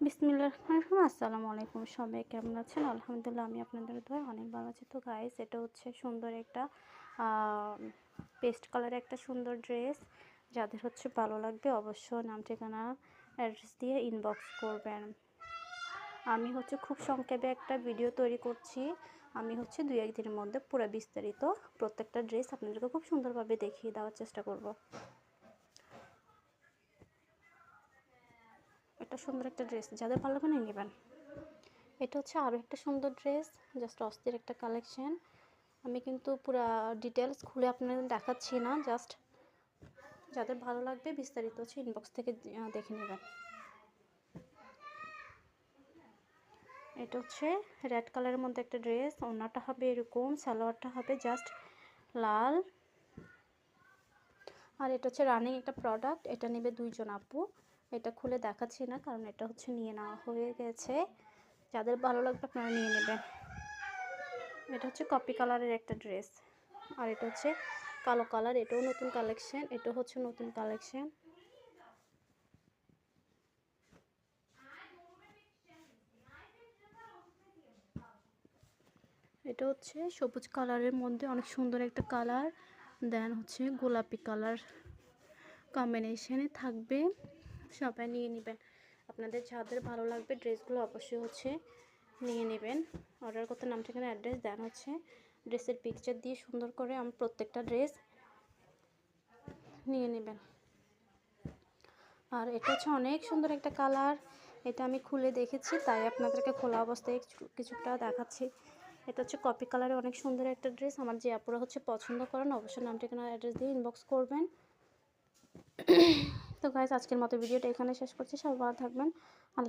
বিসমিল্লাহ রহমান আসসালামু আলাইকুম সবাই, কেমন আছেন? আলহামদুলিল্লাহ, আমি আপনাদের দোয়া অনেক ভালো আছি। তো গাইস এটা হচ্ছে সুন্দর একটা পেস্ট কালারের একটা সুন্দর ড্রেস যাদের হচ্ছে ভালো লাগবে অবশ্য নাম ঠিকানা অ্যাড্রেস দিয়ে ইনবক্স করবেন। আমি হচ্ছে খুব সংক্ষেপে একটা ভিডিও তৈরি করছি। আমি হচ্ছে দুই একদিনের মধ্যে পুরো বিস্তারিত প্রত্যেকটা ড্রেস আপনাদেরকে খুব সুন্দরভাবে দেখিয়ে দেওয়ার চেষ্টা করব। এটা সুন্দর একটা ড্রেস যাদের ভালো লাগবে নিয়ে নেবেন। এটা হচ্ছে আরও একটা সুন্দর ড্রেস জাস্ট অস্থির একটা কালেকশন আমি কিন্তু পুরো ডিটেলস খুলে আপনাদের দেখাচ্ছি না জাস্ট যাদের ভালো লাগবে বিস্তারিত হচ্ছে ইনবক্স থেকে দেখে নেবেন। এটা হচ্ছে রেড কালারের মধ্যে একটা ড্রেস ওনাটা হবে এরকম, সালোয়ারটা হবে জাস্ট লাল। আর এটা হচ্ছে রানিং একটা প্রোডাক্ট এটা নেবে দুইজন আপু। এটা খুলে দেখাচ্ছি না, কারণ এটা হচ্ছে নিয়ে নেওয়া হয়ে গেছে। যাদের ভালো লাগবে আপনারা নিয়ে নেবেন। এটা হচ্ছে কপি কালারের একটা ড্রেস আর এটা হচ্ছে কালো কালার এটাও নতুন কালেকশন এটা হচ্ছে নতুন কালেকশন এটা হচ্ছে সবুজ কালারের মধ্যে অনেক সুন্দর একটা কালার দেন হচ্ছে গোলাপি কালার কম্বিনেশনে থাকবে। সবাই নিয়ে নেবেন। আপনাদের যাদের ভালো লাগবে ড্রেসগুলো অবশ্যই হচ্ছে নিয়ে নেবেন। অর্ডার করতে নাম, ঠিকানা অ্যাড্রেস দেন হচ্ছে ড্রেসের পিকচার দিয়ে সুন্দর করে আমি, প্রত্যেকটা ড্রেস নিয়ে নেবেন। আর এটা হচ্ছে অনেক সুন্দর একটা কালার এটা আমি খুলে দেখেছি, তাই আপনাদেরকে খোলা অবস্থায় কিছু- কিছুটা দেখাচ্ছি। এটা হচ্ছে কপি কালারে অনেক সুন্দর একটা ড্রেস আমার যে আপুরা হচ্ছে পছন্দ করেন, অবশ্যই নাম, ঠিকানা অ্যাড্রেস দিয়ে ইনবক্স করবেন। তো গাইজ আজকের মতো ভিডিওটা এখানে শেষ করছি। সবাই ভালো থাকবেন। আল্লাহ